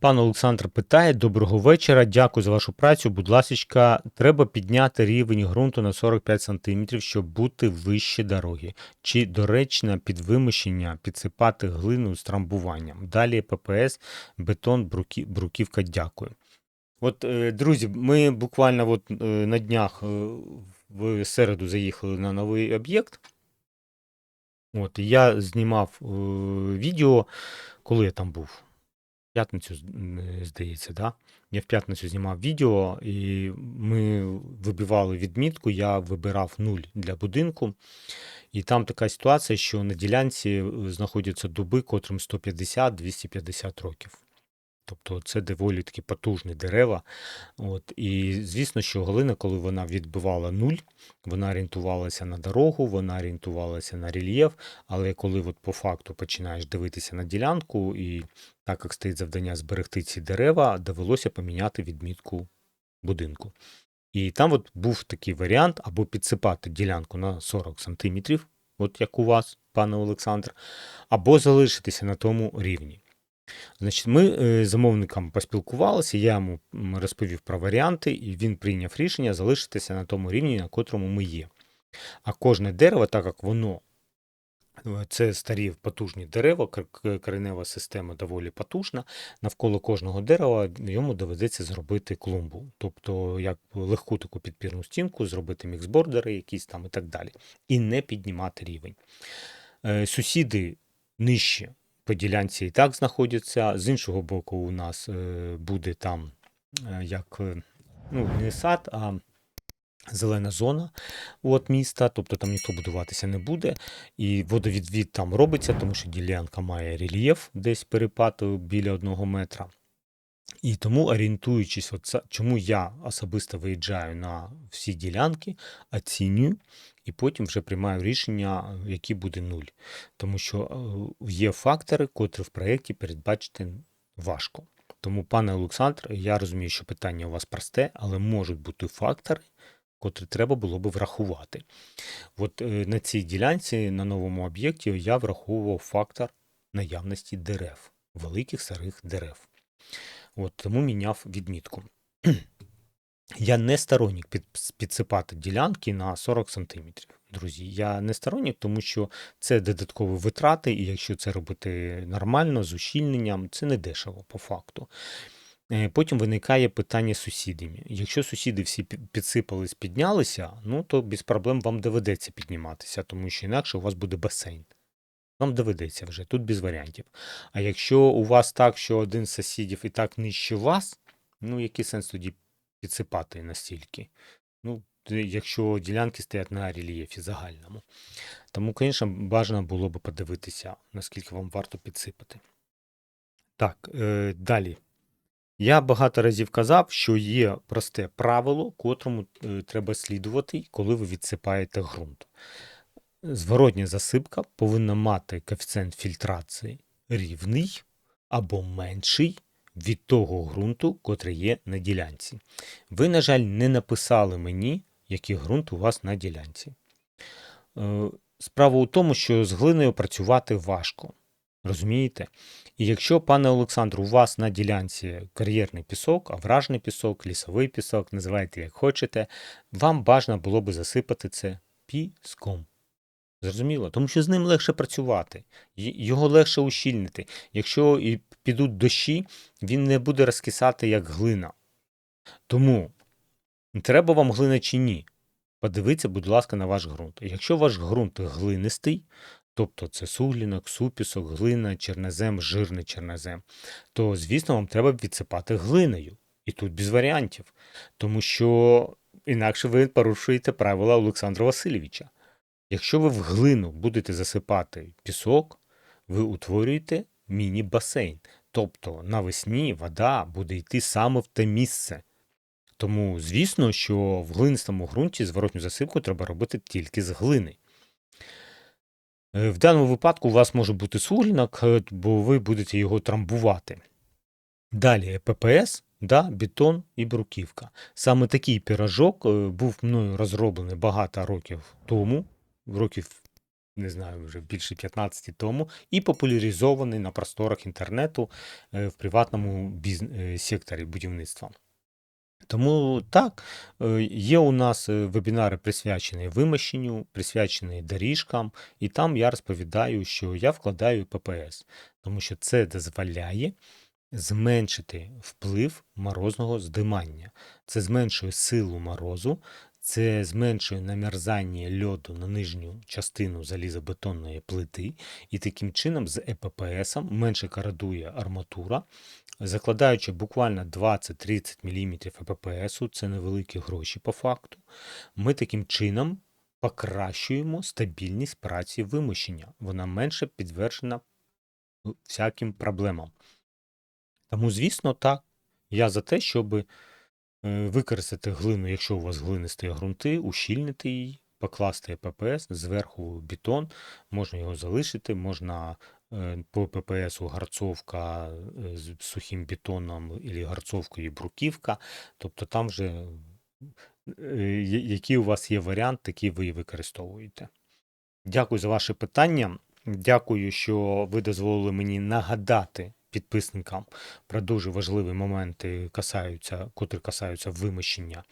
Пан Олександр питає: Доброго вечора. Дякую за вашу працю. Будь ласка, треба підняти рівень ґрунту на 45 см, щоб бути вище дороги. Чи доречно під вимощення підсипати глину з трамбуванням? Далі ППС, бетон, бруківка. Дякую. От, е, друзі, ми буквально от, е, на днях е, в середу заїхали на новий об'єкт. От, я знімав відео, коли я там був п'ятницю, е, здається, да? Я в п'ятницю знімав відео, і ми вибивали відмітку, я вибирав нуль для будинку. І там така ситуація, що на ділянці е, знаходяться дуби, котрим 150-250 років. Тобто це доволі такі потужні дерева. От, і звісно, що Галина, коли вона відбивала нуль, вона орієнтувалася на дорогу, вона орієнтувалася на рельєф, але коли от по факту починаєш дивитися на ділянку, і так як стоїть завдання зберегти ці дерева, довелося поміняти відмітку будинку. І там от був такий варіант або підсипати ділянку на 40 см, от як у вас, пане Олександр, або залишитися на тому рівні. Значить, ми е, з замовником поспілкувалися, я йому розповів про варіанти, і він прийняв рішення залишитися на тому рівні, на котрому ми є. А кожне дерево, так як воно це старі потужні дерева, коренева система доволі потужна. Навколо кожного дерева йому доведеться зробити клумбу, тобто як легку таку підпірну стінку, зробити міксбордери якісь там і так далі. І не піднімати рівень. Е, Сусіди нижче по ділянці і так знаходяться. З іншого боку, у нас е, буде там е, як е, ну, не сад, а зелена зона от міста, тобто там ніхто будуватися не буде. І водовідвід там робиться, тому що ділянка має рельєф, десь перепад біля одного метра. І тому, орієнтуючись, от це- чому я особисто виїжджаю на всі ділянки, оцінюю і потім вже приймаю рішення, який буде нуль. Тому що е, є фактори, котрі в проєкті передбачити важко. Тому, пане Олександр, я розумію, що питання у вас просте, але можуть бути фактори, котрі треба було би врахувати. От е, на цій ділянці, на новому об'єкті, я враховував фактор наявності дерев, великих старих дерев. От, тому міняв відмітку. Я не сторонник під, підсипати ділянки на 40 см. Друзі, я не сторонник, тому що це додаткові витрати, і якщо це робити нормально, з ущільненням, це не дешево по факту. Е, Потім виникає питання з сусідами. Якщо сусіди всі підсипались, піднялися, ну то без проблем вам доведеться підніматися, тому що інакше у вас буде басейн. Вам доведеться вже, тут без варіантів. А якщо у вас так, що один з сусідів і так нижче вас, ну який сенс тоді підсипати настільки? Ну, якщо ділянки стоять на рельєфі загальному. Тому, звісно, бажано було б подивитися, наскільки вам варто підсипати. Так, е, далі. Я багато разів казав, що є просте правило, котрому е, треба слідувати, коли ви відсипаєте ґрунт. Зворотня засипка повинна мати коефіцієнт фільтрації рівний або менший від того ґрунту, котрий є на ділянці. Ви, на жаль, не написали мені, який ґрунт у вас на ділянці. Е, Справа у тому, що з глиною працювати важко. Розумієте? І якщо, пане Олександру, у вас на ділянці кар'єрний пісок, авражний пісок, лісовий пісок, називайте як хочете, вам бажано було би засипати це піском. Зрозуміло? Тому що з ним легше працювати, його легше ущільнити. Якщо і підуть дощі, він не буде розкисати як глина. Тому треба вам глина чи ні? Подивіться, будь ласка, на ваш ґрунт. Якщо ваш ґрунт глинистий, тобто це суглінок, супісок, глина, чорнозем, жирний чорнозем, то, звісно, вам треба відсипати глиною. І тут без варіантів. Тому що інакше ви порушуєте правила Олександра Васильовича. Якщо ви в глину будете засипати пісок, ви утворюєте міні-басейн. Тобто навесні вода буде йти саме в те місце. Тому, звісно, що в глинистому ґрунті зворотню засипку треба робити тільки з глини. Е, В даному випадку у вас може бути суглінок, е, бо ви будете його трамбувати. Далі ППС, да, бетон і бруківка. Саме такий пірожок е, був мною розроблений багато років тому, років не знаю, вже більше 15 тому, і популяризований на просторах інтернету е, в приватному біз- е, секторі будівництва. Тому так, е, є у нас вебінари присвячені вимощенню, присвячені доріжкам, і там я розповідаю, що я вкладаю ППС, тому що це дозволяє зменшити вплив морозного здимання. Це зменшує силу морозу, це зменшує намерзання льоду на нижню частину залізобетонної плити, і таким чином з ЕППС менше кородує арматура, закладаючи буквально 20-30 мм ЕППС, це невеликі гроші по факту, ми таким чином покращуємо стабільність праці вимощення. Вона менше підтверджена всяким проблемам. Тому, звісно, так. Я за те, щоб використати глину, якщо у вас глинисті ґрунти, ущільнити її, покласти ППС, зверху бетон, можна його залишити, можна е, по ППСу гарцовка е, з сухим бетоном або гарцовка і бруківка. Тобто там вже е, який у вас є варіант, такий ви і використовуєте. Дякую за ваше питання. Дякую, що ви дозволили мені нагадати підписникам про дуже важливі моменти, касаються, котрі касаються вимощення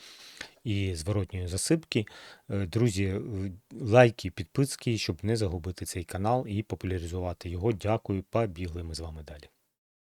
і зворотньої засипки. Е, Друзі, е, лайки, підписки, щоб не загубити цей канал і популяризувати його. Дякую. Побігли ми з вами далі.